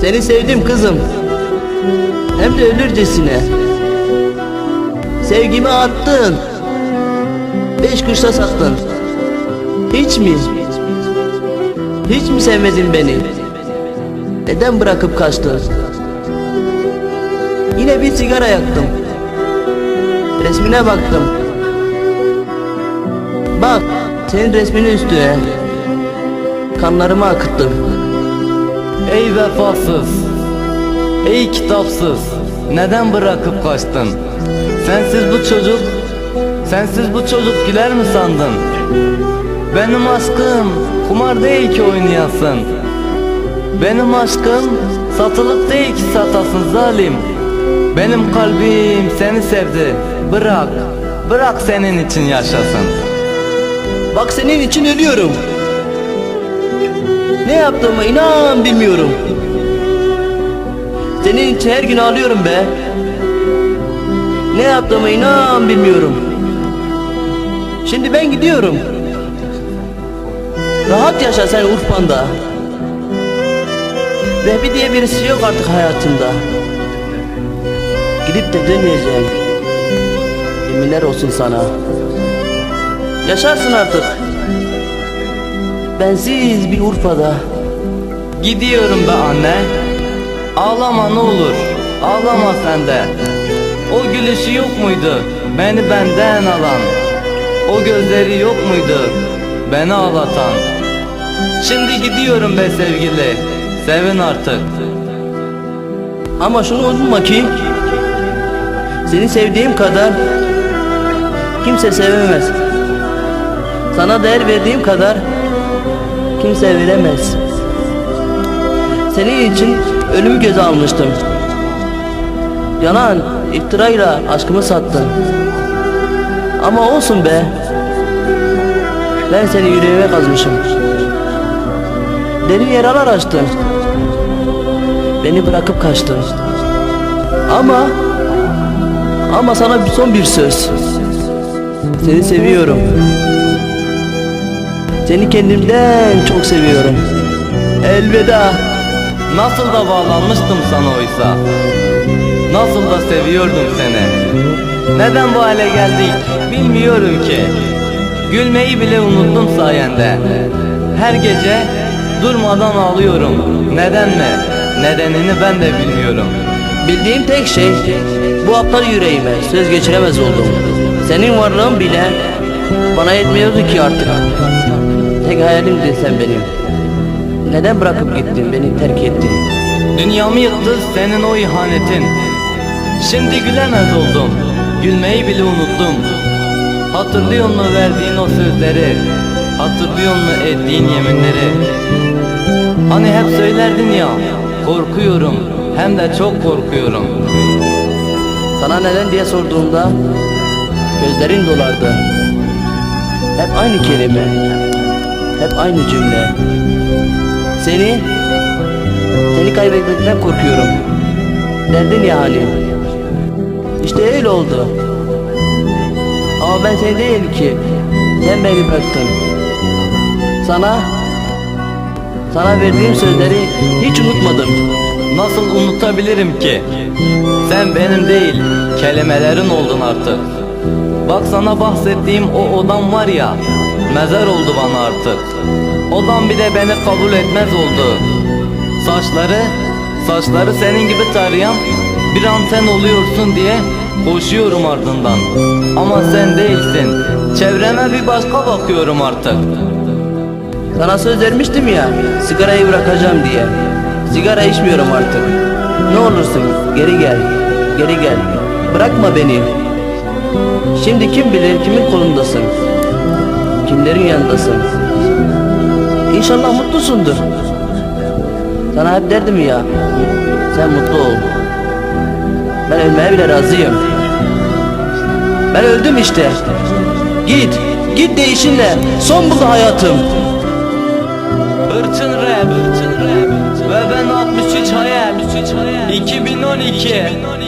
Seni sevdim kızım. Hem de ölürcesine. Sevgimi attın. Beş kuruşa sattın. Hiç mi? Hiç mi sevmedin beni? Neden bırakıp kaçtın? Yine bir sigara yaktım. Resmine baktım. Bak, senin resminin üstüne. Kanlarımı akıttım. Ey vefasız, ey kitapsız, neden bırakıp kaçtın? Sensiz bu çocuk, sensiz bu çocuk güler mi sandın? Benim aşkım kumar değil ki oynayasın. Benim aşkım satılık değil ki satasın zalim. Benim kalbim seni sevdi. Bırak, bırak senin için yaşasın. Bak senin için ölüyorum. Ne yaptığımı inan bilmiyorum. Senin için her gün ağlıyorum be. Ne yaptığımı inan bilmiyorum. Şimdi ben gidiyorum. Rahat yaşa sen Urfan'da. Vehbi diye birisi yok artık hayatında. Gidip de dönmeyeceğim. Yeminler olsun sana. Yaşarsın artık. Bensiz bir Urfa'da. Gidiyorum be anne. Ağlama ne olur. Ağlama sen de. O gülüşü yok muydu? Beni benden alan. O gözleri yok muydu? Beni ağlatan. Şimdi gidiyorum be sevgili. Sevin artık. Ama şunu unutma ki seni sevdiğim kadar kimse sevemez. Sana değer verdiğim kadar kimse veremez. Senin için ölümü göze almıştım. Yalan, iftirayla aşkımı sattın. Ama olsun be. Ben seni yüreğime kazmışım. Derin yaralar açtın. Beni bırakıp kaçtın. Ama ama sana son bir söz. Seni seviyorum. Seni kendimden çok seviyorum. Elveda. Nasıl da bağlanmıştım sana oysa. Nasıl da seviyordum seni. Neden bu hale geldik bilmiyorum ki. Gülmeyi bile unuttum sayende. Her gece durmadan ağlıyorum. Neden mi? Nedenini ben de bilmiyorum. Bildiğim tek şey bu aptal yüreğime söz geçiremez oldum. Senin varlığın bile bana yetmiyordu ki artık. Tek hayalimdin sen benim. Neden bırakıp gittin, beni terk ettin? Dünyamı yıktı senin o ihanetin. Şimdi gülemez oldum. Gülmeyi bile unuttum. Hatırlıyor mu verdiğin o sözleri? Hatırlıyor mu ettiğin yeminleri? Hani hep söylerdin ya, korkuyorum, hem de çok korkuyorum. Sana neden diye sorduğumda gözlerin dolardı. Hep aynı kelime, hep aynı cümle. Seni, seni kaybetmekten korkuyorum. Derdin ya hani. İşte öyle oldu. Ama ben seni değil ki, sen beni bıraktın. Sana, sana verdiğim sözleri hiç unutmadım. Nasıl unutabilirim ki? Sen benim değil, kelimelerin oldun artık. Bak sana bahsettiğim o odam var ya, mezar oldu bana artık. Odam bir de beni kabul etmez oldu. Saçları, saçları senin gibi tarayan bir an sen oluyorsun diye koşuyorum ardından. Ama sen değilsin, çevreme bir başka bakıyorum artık. Sana söz vermiştim ya sigarayı bırakacağım diye. Sigara içmiyorum artık. Ne olursun geri gel. Geri gel. Bırakma beni. Şimdi kim bilir kimin kolundasın. Kimlerin yanındasın. İnşallah mutlusundur. Sana hep derdim ya. Sen mutlu ol. Ben ölmeye bile razıyım. Ben öldüm işte. Git. Git de işinle. Son buldu hayatım. Hırçın rap, hırçın rap ve ben 63 hayal, 63 hayal 2012. 2012.